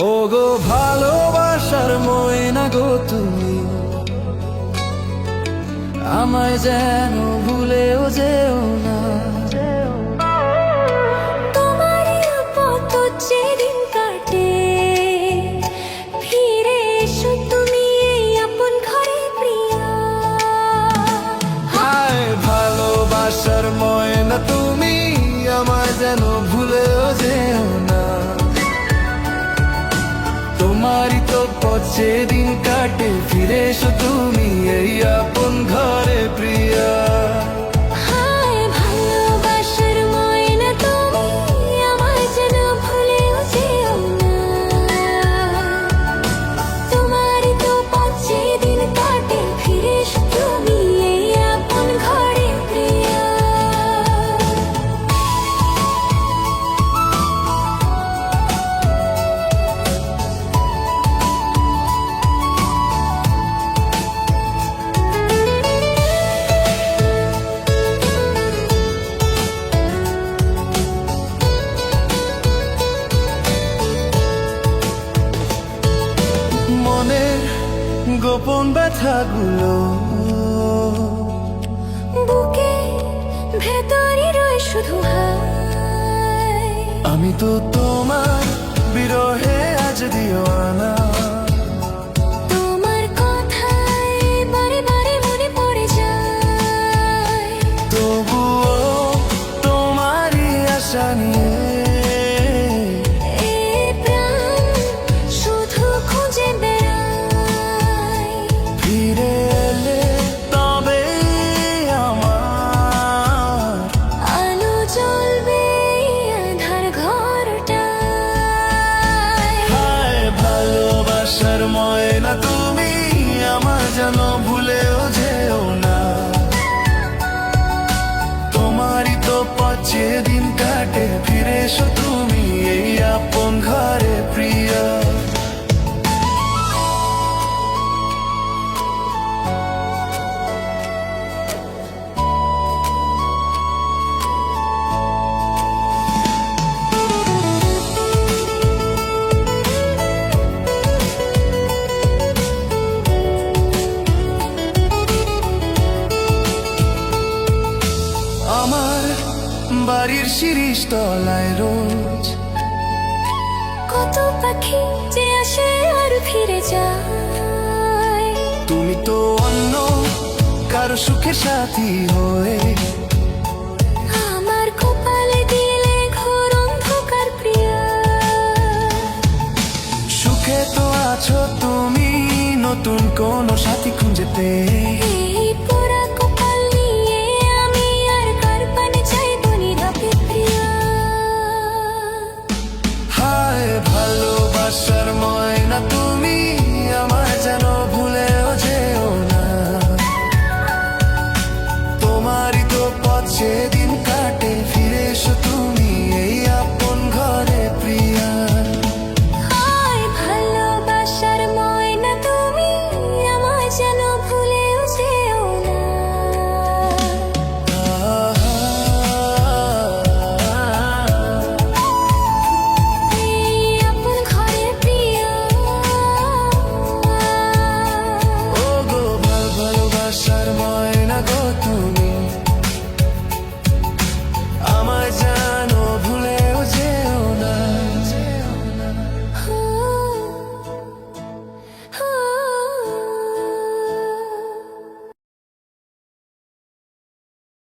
ও গো ভালোবাসার ময়না গো তুমি। আমায় যেন ভুলেও যেও না। ভালোবাসার ময়না তুমি আমায় যেন ভুলেও পথে দিন কাটে ফিরে এসো তুমি এই আপন গোপন ব্যথাগুলো। বুকে ভেতরে রয়ে শুধু আমি তো তোমার বিরহে আজ দিও না ভালোবাসার তলায় রোজ। কত পাখি যে আসে আর ফিরে যায়। তুমি তো অন্য কারও সুখের সাথী হয়ে। আমার কপালে দিলে ঘোর অন্ধকার প্রিয়া। সুখে তো আছো তুমি নতুন কোন সাথী খুঁজে পেয়ে গো তুমি।